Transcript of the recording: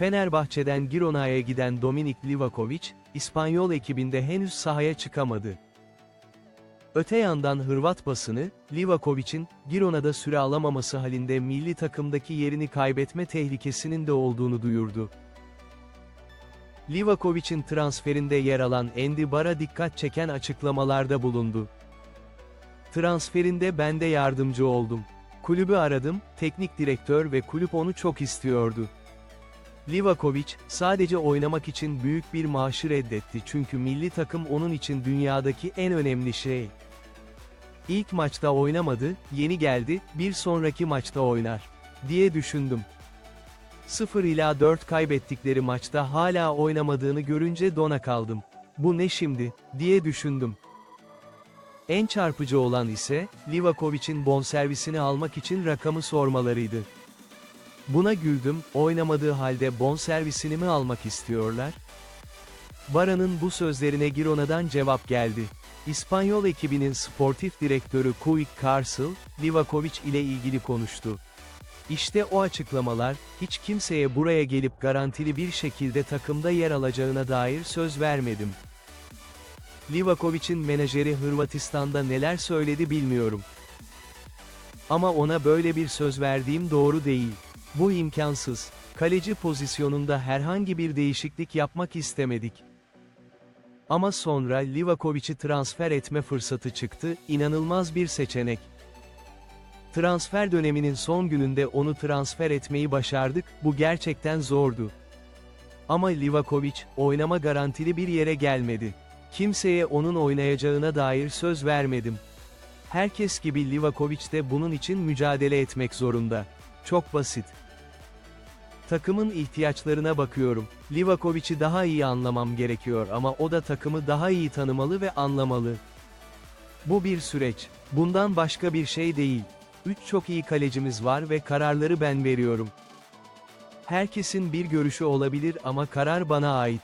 Fenerbahçe'den Girona'ya giden Dominik Livakovic, İspanyol ekibinde henüz sahaya çıkamadı. Öte yandan Hırvat basını, Livakovic'in, Girona'da süre alamaması halinde milli takımdaki yerini kaybetme tehlikesinin de olduğunu duyurdu. Livakovic'in transferinde yer alan Andy Barra dikkat çeken açıklamalarda bulundu. Transferinde ben de yardımcı oldum. Kulübü aradım, teknik direktör ve kulüp onu çok istiyordu. Livakovic, sadece oynamak için büyük bir maaşı reddetti çünkü milli takım onun için dünyadaki en önemli şey. İlk maçta oynamadı, yeni geldi, bir sonraki maçta oynar, diye düşündüm. 0 ila 4 kaybettikleri maçta hala oynamadığını görünce dona kaldım. Bu ne şimdi, diye düşündüm. En çarpıcı olan ise, Livakovic'in bonservisini almak için rakamı sormalarıydı. Buna güldüm, oynamadığı halde bonservisini mi almak istiyorlar? Bara'nın bu sözlerine Girona'dan cevap geldi. İspanyol ekibinin sportif direktörü Quick Carcel, Livakovic ile ilgili konuştu. İşte o açıklamalar, hiç kimseye buraya gelip garantili bir şekilde takımda yer alacağına dair söz vermedim. Livakovic'in menajeri Hırvatistan'da neler söyledi bilmiyorum. Ama ona böyle bir söz verdiğim doğru değil. Bu imkansız. Kaleci pozisyonunda herhangi bir değişiklik yapmak istemedik. Ama sonra Livakovic'i transfer etme fırsatı çıktı, inanılmaz bir seçenek. Transfer döneminin son gününde onu transfer etmeyi başardık, bu gerçekten zordu. Ama Livakovic, oynama garantili bir yere gelmedi. Kimseye onun oynayacağına dair söz vermedim. Herkes gibi Livakovic de bunun için mücadele etmek zorunda. Çok basit. Takımın ihtiyaçlarına bakıyorum. Livakovic'i daha iyi anlamam gerekiyor ama o da takımı daha iyi tanımalı ve anlamalı. Bu bir süreç. Bundan başka bir şey değil. Üç çok iyi kalecimiz var ve kararları ben veriyorum. Herkesin bir görüşü olabilir ama karar bana ait.